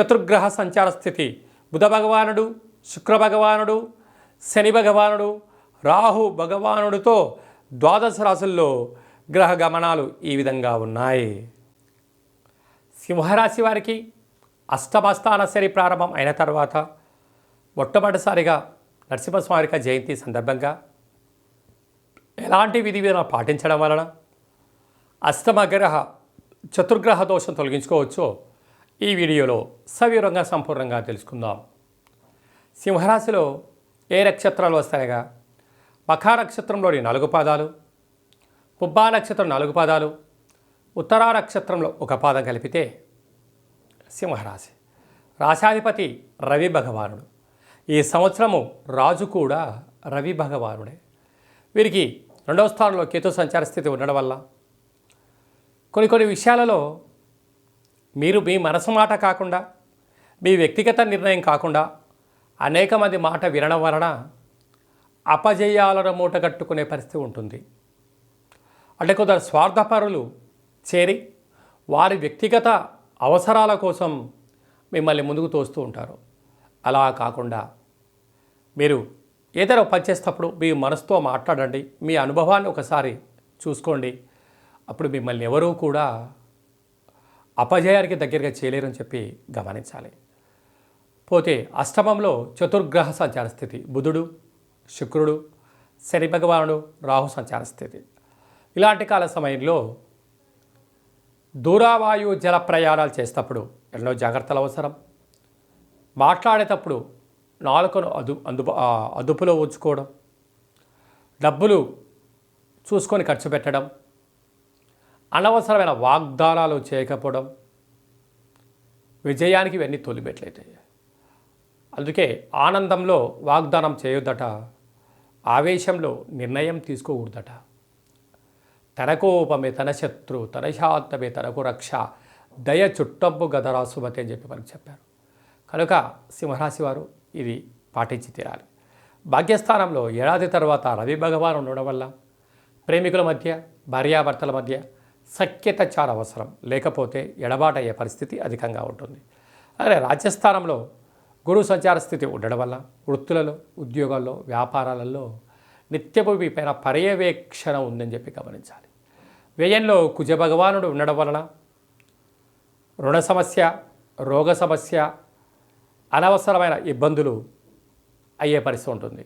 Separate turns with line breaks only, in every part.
చతుర్గ్రహ సంచార స్థితి. బుధ భగవానుడు శుక్ర భగవానుడు శని భగవానుడు రాహు భగవానుడితో ద్వాదశ రాశుల్లో గ్రహ గమనాలు ఈ విధంగా ఉన్నాయి. సింహరాశి వారికి అష్టమస్థాన శని ప్రారంభం అయిన తర్వాత మొట్టమొదటిసారిగా నరసింహస్వామి జయంతి సందర్భంగా ఎలాంటి విధి విధానం పాటించడం వలన అష్టమగ్రహ చతుర్గ్రహ దోషం తొలగించుకోవచ్చో ఈ వీడియోలో సవివరంగా సంపూర్ణంగా తెలుసుకుందాం. సింహరాశిలో ఏ నక్షత్రాలు వస్తాయగా? మఖా నక్షత్రంలోని నాలుగు పాదాలు పుబ్బా నక్షత్రం నాలుగు పాదాలు ఉత్తరా నక్షత్రంలో ఒక పాదం కలిపితే సింహరాశి. రాశాధిపతి రవి భగవానుడు. ఈ సంవత్సరము రాజు కూడా రవి భగవానుడే. వీరికి రెండవ స్థానంలో కేతు సంచార స్థితి ఉండడం వల్ల కొన్ని కొన్ని విషయాలలో మీరు మీ మనసు మాట కాకుండా మీ వ్యక్తిగత నిర్ణయం కాకుండా అనేక మంది మాట వినడం వలన అపజయాలను మూటగట్టుకునే పరిస్థితి ఉంటుంది. అంటే కొందరు స్వార్థపరులు చేరి వారి వ్యక్తిగత అవసరాల కోసం మిమ్మల్ని ముందుకు తోస్తూ ఉంటారు. అలా కాకుండా మీరు ఏదైనా పనిచేసేటప్పుడు మీ మనసుతో మాట్లాడండి మీ అనుభవాన్ని ఒకసారి చూసుకోండి. అప్పుడు మిమ్మల్ని ఎవరూ కూడా అపజయానికి దగ్గరగా చేయలేరని చెప్పి గమనించాలి. పోతే అష్టమంలో చతుర్గ్రహ సంచార స్థితి. బుధుడు శుక్రుడు శని భగవానుడు రాహు సంచార స్థితి. ఇలాంటి కాల సమయంలో దూరావాయు జల ప్రయాణాలు చేసేటప్పుడు ఎన్నో జాగ్రత్తలు అవసరం. మాట్లాడేటప్పుడు నాలుకను అదు అందు అదుపులో ఉంచుకోవడం. డబ్బులు చూసుకొని ఖర్చు పెట్టడం. అనవసరమైన వాగ్దానాలు చేయకపోవడం విజయానికి ఇవన్నీ తొలిమెట్లయితాయి అందుకే ఆనందంలో వాగ్దానం చేయొద్దట ఆవేశంలో నిర్ణయం తీసుకోకూడదట. తనకోపమే తన శత్రు తన శాంతమే తనకు రక్ష దయ చుట్టంపు గదరా సుమతి అని చెప్పి మనకు చెప్పారు. కనుక సింహరాశి వారు ఇది పాటించి తీరాలి. భాగ్యస్థానంలో ఏడాది తర్వాత రవి భగవాన్ ఉండడం వల్ల ప్రేమికుల మధ్య భార్యాభర్తల మధ్య సఖ్యత చాలా అవసరం లేకపోతే ఎడబాటు అయ్యే పరిస్థితి అధికంగా ఉంటుంది. అలాగే రాజ్యస్థానంలో గురు సంచార స్థితి ఉండడం వల్ల వృత్తులలో ఉద్యోగాల్లో వ్యాపారాలలో నిత్యపు పైన పర్యవేక్షణ ఉందని చెప్పి గమనించాలి. వ్యయంలో కుజ భగవానుడు ఉండడం వలన రుణ సమస్య రోగ సమస్య అనవసరమైన ఇబ్బందులు అయ్యే పరిస్థితి ఉంటుంది.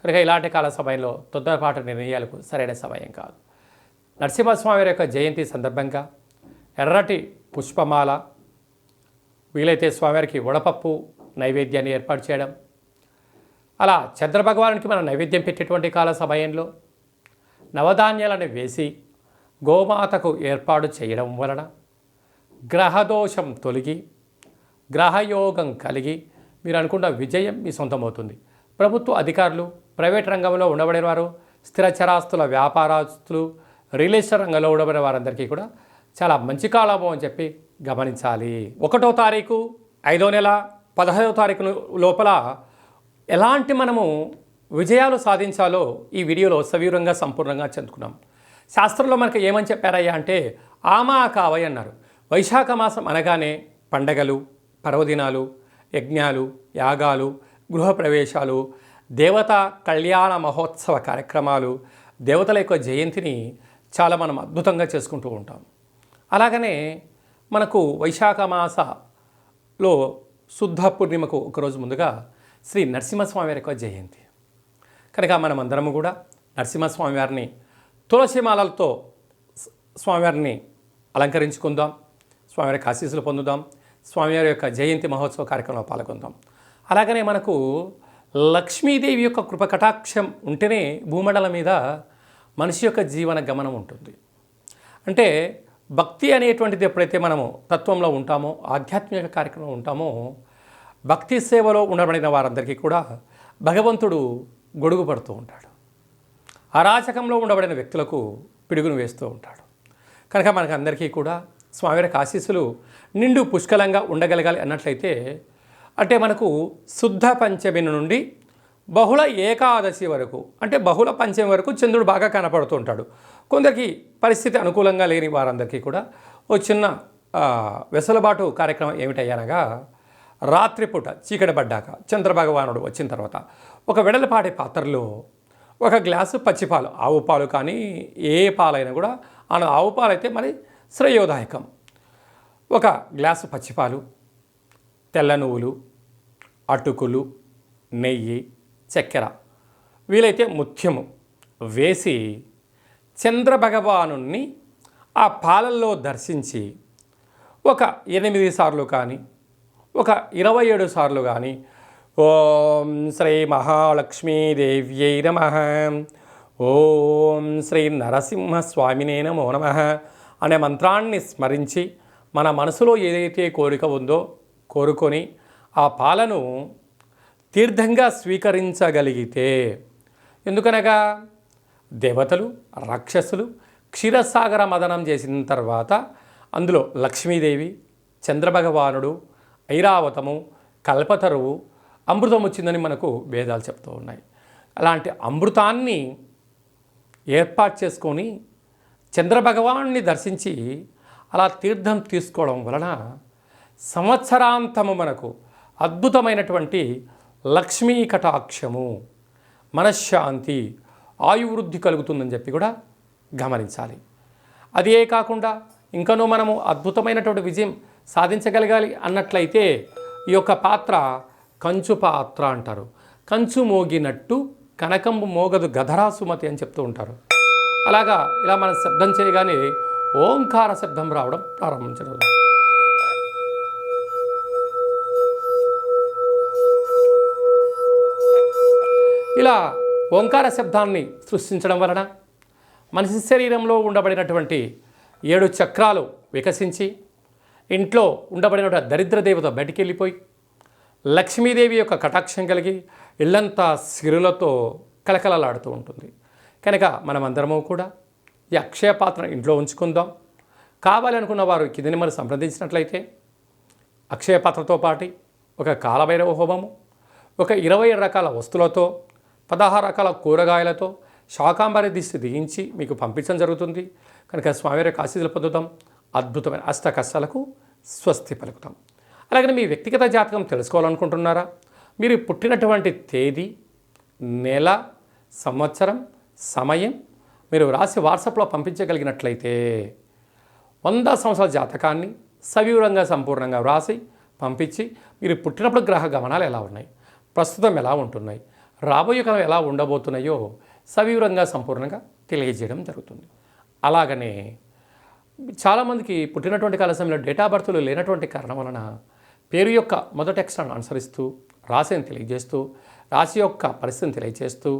కనుక ఇలాంటి కాల సమయంలో తొందరపాటు నిర్ణయాలకు సరైన సమయం కాదు. నరసింహస్వామి యొక్క జయంతి సందర్భంగా ఎర్రటి పుష్పమాల వీలైతే స్వామివారికి వడపప్పు నైవేద్యాన్ని ఏర్పాటు చేయడం. అలా చంద్రభగవానునికి మనం నైవేద్యం పెట్టేటువంటి కాల సమయంలో నవధాన్యాలను వేసి గోమాతకు ఏర్పాటు చేయడం వలన గ్రహదోషం తొలగి గ్రహయోగం కలిగి మీరు అనుకున్న విజయం మీ సొంతమవుతుంది. ప్రభుత్వ అధికారులు ప్రైవేట్ రంగంలో ఉండబడిన వారు స్థిరచరాస్తుల వ్యాపారస్తులు రియల్ ఎస్టేట్ రంగంలో ఉండబడిన వారందరికీ కూడా చాలా మంచి కాలము అని చెప్పి గమనించాలి. ఒకటో తారీఖు ఐదో నెల పదహైదో తారీఖు లోపల ఎలాంటి మనము విజయాలు సాధించాలో ఈ వీడియోలో సవివరంగా సంపూర్ణంగా చెందుకున్నాం. శాస్త్రంలో మనకి ఏమని చెప్పారయ్యా అంటే ఆమా కావయ్ అన్నారు. వైశాఖ మాసం అనగానే పండగలు పర్వదినాలు యజ్ఞాలు యాగాలు గృహప్రవేశాలు దేవత కళ్యాణ మహోత్సవ కార్యక్రమాలు దేవతల యొక్క జయంతిని చాలా మనం అద్భుతంగా చేసుకుంటూ ఉంటాం. అలాగనే మనకు వైశాఖ మాసలో శుద్ధ పూర్ణిమకు ఒకరోజు ముందుగా శ్రీ నరసింహస్వామి వారి యొక్క జయంతి. కనుక మనమందరము కూడా నరసింహస్వామి వారిని తులసిమాలలతో మాలలతో స్వామివారిని అలంకరించుకుందాం. స్వామివారి ఆశీస్సులు పొందుదాం. స్వామివారి యొక్క జయంతి మహోత్సవ కార్యక్రమంలో పాల్గొందాం. అలాగనే మనకు లక్ష్మీదేవి యొక్క కృప కటాక్షం ఉంటేనే భూమండలం మీద మనిషి యొక్క జీవన గమనం ఉంటుంది. అంటే భక్తి అనేటువంటిది ఎప్పుడైతే మనము తత్వంలో ఉంటామో ఆధ్యాత్మిక కార్యక్రమం ఉంటామో భక్తి సేవలో ఉండబడిన వారందరికీ కూడా భగవంతుడు గొడుగు పడుతూ ఉంటాడు. అరాచకంలో ఉండబడిన వ్యక్తులకు పిడుగును వేస్తూ ఉంటాడు. కనుక మనకు అందరికీ కూడా స్వామివారి ఆశీస్సులు నిండు పుష్కలంగా ఉండగలగాలి అన్నట్లయితే అంటే మనకు శుద్ధ పంచమి నుండి బహుళ ఏకాదశి వరకు అంటే బహుళ పంచమి వరకు చంద్రుడు బాగా కనపడుతూ ఉంటాడు కొందరికి పరిస్థితి అనుకూలంగా లేని వారందరికీ కూడా ఓ చిన్న వెసలుబాటు కార్యక్రమం ఏమిటయ్యనగా రాత్రిపూట చీకటిపడ్డాక చంద్రభగవానుడు వచ్చిన తర్వాత ఒక వెడలపాటి పాత్రలో ఒక గ్లాసు పచ్చిపాలు ఆవు పాలు కానీ ఏ పాలైనా కూడా ఆ ఆవు పాలు అయితే మరి శ్రేయోదాయకం. ఒక గ్లాసు పచ్చిపాలు తెల్ల నువ్వులు అటుకులు నెయ్యి చక్కెర. వీలైతే ముత్యము. వేసి చంద్రభగవాను ఆ పాలల్లో దర్శించి ఒక ఎనిమిది సార్లు కానీ ఒక ఇరవై ఏడు సార్లు కానీ ఓం శ్రీ మహాలక్ష్మీదేవ్యై నమ. ఓం శ్రీ నరసింహస్వామినే నమో నమ అనే మంత్రాన్ని స్మరించి మన మనసులో ఏదైతే కోరిక ఉందో కోరుకొని ఆ పాలను తీర్థంగా స్వీకరించగలిగితే ఎందుకనగా దేవతలు రాక్షసులు క్షీరసాగర మదనం చేసిన తర్వాత అందులో లక్ష్మీదేవి చంద్రభగవానుడు ఐరావతము కల్పతరువు అమృతం వచ్చిందని మనకు వేదాలు చెప్తూ ఉన్నాయి. అలాంటి అమృతాన్ని ఏర్పాటు చేసుకొని చంద్రభగవాన్ని దర్శించి అలా తీర్థం తీసుకోవడం వలన సంవత్సరాంతము మనకు అద్భుతమైనటువంటి లక్ష్మీ కటాక్షము మనశ్శాంతి ఆయువృద్ధి కలుగుతుందని చెప్పి కూడా గమనించాలి. అదే కాకుండా ఇంకనూ మనము అద్భుతమైనటువంటి విజయం సాధించగలగాలి అన్నట్లయితే ఈ యొక్క పాత్ర కంచు పాత్ర అంటారు. కంచు మోగినట్టు కనకంబు మోగదు గధరా సుమతి అని చెప్తూ ఉంటారు. అలాగా ఇలా మనం శబ్దం చేయగానే ఓంకార శబ్దం రావడం ప్రారంభించడం. ఇలా ఓంకార శబ్దాన్ని సృష్టించడం వలన మనిషి శరీరంలో ఉండబడినటువంటి ఏడు చక్రాలు వికసించి ఇంట్లో ఉండబడిన దరిద్ర దేవత బయటికి వెళ్ళిపోయి లక్ష్మీదేవి యొక్క కటాక్షం కలిగి ఇల్లంతా సిరులతో కలకలలాడుతూ ఉంటుంది. కనుక మనమందరము కూడా ఈ అక్షయ పాత్ర ఇంట్లో ఉంచుకుందాం. కావాలనుకున్న వారు కిందని మనం సంప్రదించినట్లయితే అక్షయ పాత్రతో పాటు ఒక కాలభైరవ హోమము ఒక ఇరవై రకాల వస్తువులతో పదహారు రకాల కూరగాయలతో శాకాంబరి దిష్టి దిగించి మీకు పంపించడం జరుగుతుంది. కనుక స్వామివారి ఆశీస్సులు పొందుతాం అద్భుతమైన అష్ట కష్టాలకు స్వస్తి పలుకుతాం. అలాగే మీ వ్యక్తిగత జాతకం తెలుసుకోవాలనుకుంటున్నారా? మీరు పుట్టినటువంటి తేదీ నెల సంవత్సరం సమయం మీరు రాసి వాట్సాప్లో పంపించగలిగినట్లయితే వంద సంవత్సరాల జాతకాన్ని సవివరంగా సంపూర్ణంగా వ్రాసి పంపించి మీరు పుట్టినప్పుడు గ్రహ గమనాలు ఎలా ఉన్నాయి? ప్రస్తుతం ఎలా ఉంటున్నాయి? రాబోయే కాలం ఎలా ఉండబోతున్నాయో సవివరంగా సంపూర్ణంగా తెలియజేయడం జరుగుతుంది. అలాగనే చాలామందికి పుట్టినటువంటి కాల సమయంలో డేటా బర్త్లు లేనటువంటి కారణం వలన పేరు యొక్క మొదటి అక్షరాన్ని అనుసరిస్తూ రాశిని తెలియజేస్తూ రాశి యొక్క పరిస్థితిని తెలియజేస్తూ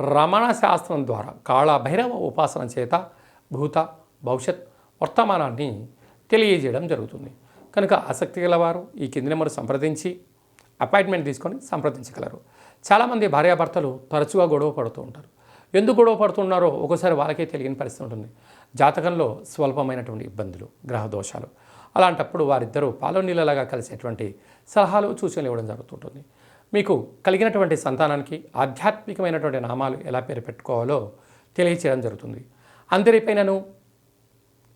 రమణ శాస్త్రం ద్వారా కాళ భైరవ ఉపాసన చేత భూత భవిష్యత్ వర్తమానాన్ని తెలియజేయడం జరుగుతుంది. కనుక ఆసక్తి గలవారు ఈ కింది నెంబర్ సంప్రదించి అపాయింట్మెంట్ తీసుకొని సంప్రదించగలరు. చాలామంది భార్యాభర్తలు తరచుగా గొడవ పడుతూ ఉంటారు. ఎందుకు గొడవ పడుతున్నారో ఒకసారి వాళ్ళకే తెలియని పరిస్థితి ఉంటుంది. జాతకంలో స్వల్పమైనటువంటి ఇబ్బందులు గ్రహ దోషాలు. అలాంటప్పుడు వారిద్దరూ పాలు నీళ్ళలాగా కలిసేటువంటి సలహాలు సూచనలు ఇవ్వడం జరుగుతుంటుంది. మీకు కలిగినటువంటి సంతానానికి ఆధ్యాత్మికమైనటువంటి నామాలు ఎలా పేరు పెట్టుకోవాలో తెలియచేయడం జరుగుతుంది. అందరిపైనను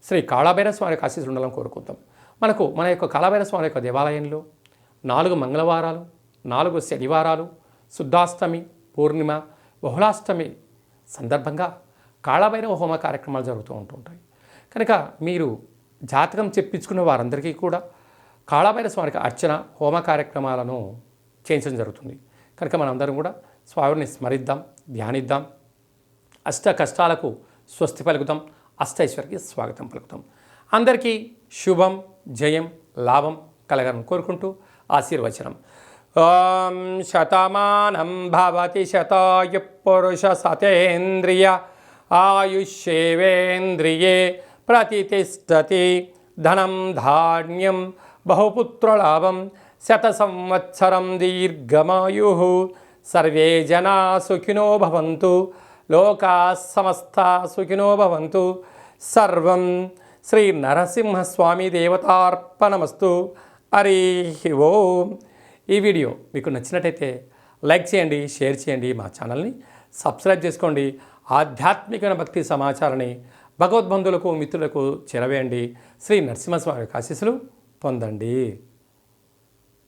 శ్రీ కాళాభైరవ స్వామి యొక్క ఆశీస్సులు ఉండాలని కోరుకుందాం. మనకు మన యొక్క కాళాభైరవ స్వామి యొక్క దేవాలయంలో నాలుగు మంగళవారాలు నాలుగు శనివారాలు శుద్ధాష్టమి పూర్ణిమ బహుళాష్టమి సందర్భంగా కాళభైరవ హోమ కార్యక్రమాలు జరుగుతూ ఉంటుంటాయి. కనుక మీరు జాతకం చెప్పించుకున్న వారందరికీ కూడా కాళభైరవ స్వామికి అర్చన హోమ కార్యక్రమాలను చేయించడం జరుగుతుంది. కనుక మనందరం కూడా స్వామిని స్మరిద్దాం ధ్యానిద్దాం. అష్ట కష్టాలకు స్వస్తి పలుకుతాం. అష్టైశ్వర్యకి స్వాగతం పలుకుతాం. అందరికీ శుభం జయం లాభం కలగాలని కోరుకుంటూ ఆశీర్వచనం. ఓం శతమానం భవతి శతాయు పురుష సతేంద్రియ ఆయుష్యేవేంద్రియే ప్రతిష్టతి ధనం ధాన్యం బహుపుత్రలాభం శత సంవత్సరం దీర్ఘమాయు సర్వే జనా సుఖినో భవంతు లోకా సమస్త సుఖినో భవంతు సర్వం శ్రీ నరసింహస్వామి దేవతార్పణమస్తు హరి ఓం ఈ వీడియో మీకు నచ్చినట్టయితే లైక్ చేయండి షేర్ చేయండి మా ఛానల్ని సబ్స్క్రైబ్ చేసుకోండి. ఆధ్యాత్మిక భక్తి సమాచారాన్ని భగవద్బంధువులకు మిత్రులకు చేరవేయండి. శ్రీ నరసింహస్వామి ఆశీస్సులు పొందండి.